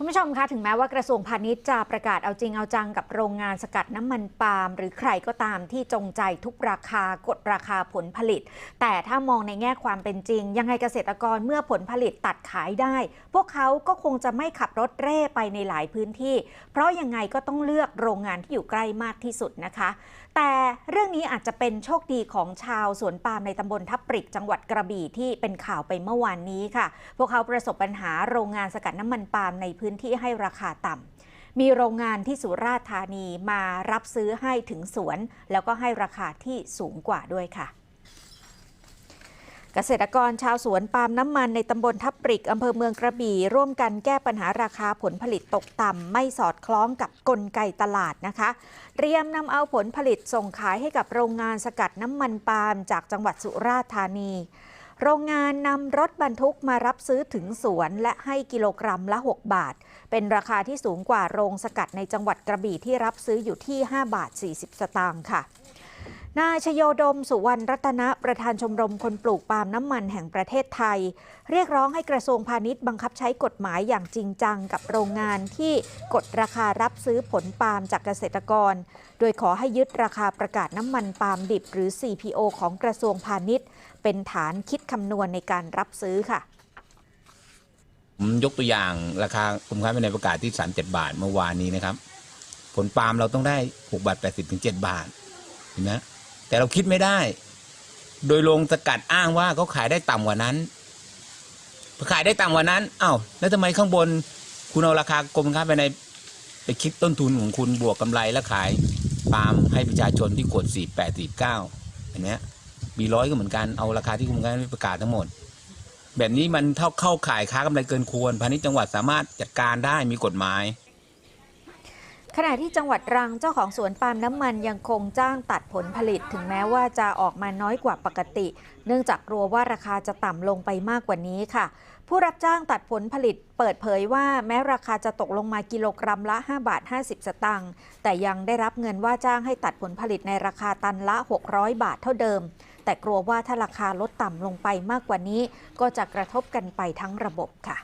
คุณผู้ชมคะถึงแม้ว่ากระทรวงพาณิชย์จะประกาศเอาจริงเอาจังกับโรงงานสกัดน้ำมันปาล์มหรือใครก็ตามที่จงใจทุกราคากดราคาผลผลิต แต่ถ้ามองในแง่ความเป็นจริง ยังไงเกษตรกรเมื่อผลผลิตตัดขายได้ พวกเขาก็คงจะไม่ขับรถเร่ไปในหลายพื้นที่ เพราะยังไงก็ต้องเลือกโรงงานที่อยู่ใกล้มากที่สุดนะคะ แต่เรื่องนี้อาจจะเป็นโชคดีของชาวสวนปาล์มในตำบลทับปริกจังหวัดกระบี่ที่เป็นข่าวไปเมื่อวานนี้ค่ะ พวกเขาประสบปัญหาโรงงานสกัดน้ำมันปาล์มในพื้นที่ให้ราคาต่ำ มีโรงงานที่สุราษฎร์ธานีมารับซื้อให้ถึงสวน แล้วก็ให้ราคาที่สูงกว่าด้วยค่ะเกษตรกรชาวสวนปาล์มน้ำมันในตำบลทับปริกอำเภอเมืองกระบี่ ร่วมกันแก้ปัญหาราคาผลผลิตตกต่ำ ไม่สอดคล้องกับกลไกตลาดนะคะ เตรียมนำเอาผลผลิตส่งขายให้กับโรงงานสกัดน้ำมันปาล์มจากจังหวัดสุราษฎร์ธานี โรงงานนำรถบรรทุกมารับซื้อถึงสวนและให้กิโลกรัมละ 6 บาท เป็นราคาที่สูงกว่าโรงสกัดในจังหวัดกระบี่ที่รับซื้ออยู่ที่ 5 บาท 40 สตางค์ค่ะ นายชโยดม สุวรรณรัตนะประธานชมรมคนปลูกปาล์มน้ำมันแห่งประเทศไทย เรียกร้องให้กระทรวงพาณิชย์บังคับใช้กฎหมายอย่างจริงจังกับโรงงานที่กดราคารับซื้อผลปาล์มจากเกษตรกร โดยขอให้ยึดราคาประกาศน้ำมันปาล์มดิบหรือ CPO ของกระทรวงพาณิชย์ เป็นฐานคิดคำนวณในการรับซื้อค่ะผมยกตัวอย่างราคากรมค้าภายในประกาศที่ 37 บาทเมื่อวานนี้นะครับ ผลปาล์มเราต้องได้6บาท80ถึง7บาทเห็นไหม แต่เราคิดไม่ได้ โดยโรงสกัดอ้างว่าเขาขายได้ต่ำกว่านั้นขายได้ต่ำกว่านั้นอ้าวแล้วทำไมข้างบน คุณเอาราคากรมค้าภายในไปคิดต้นทุนของคุณบวกกำไรแล้วขายปาล์มให้ประชาชนที่กด48 49อันเนี้ยมีร้อยก็เหมือนกันเอาราคาที่กรมค้าภายในประกาศทั้งหมด แบบนี้มันเท่าเข้าขายค้ากำไรเกินควรพาณิชย์จังหวัดสามารถจัดการได้มีกฎหมาย ขณะที่จังหวัดรังเจ้าของสวนปาล์มน้ำมันยังคงจ้างตัดผลผลิต ถึงแม้ว่าจะออกมาน้อยกว่าปกติ เนื่องจากกลัวว่าราคาจะต่ำลงไปมากกว่านี้ค่ะ ผู้รับจ้างตัดผลผลิตเปิดเผยว่าแม้ราคาจะตกลงมากิโลกรัมละ 5 บาท 50 สตางค์แต่ยังได้รับเงินว่าจ้างให้ตัดผลผลิตในราคาตันละ 600 บาทเท่าเดิม แต่กลัวว่าถ้าราคาลดต่ำลงไปมากกว่านี้ ก็จะกระทบกันไปทั้งระบบค่ะ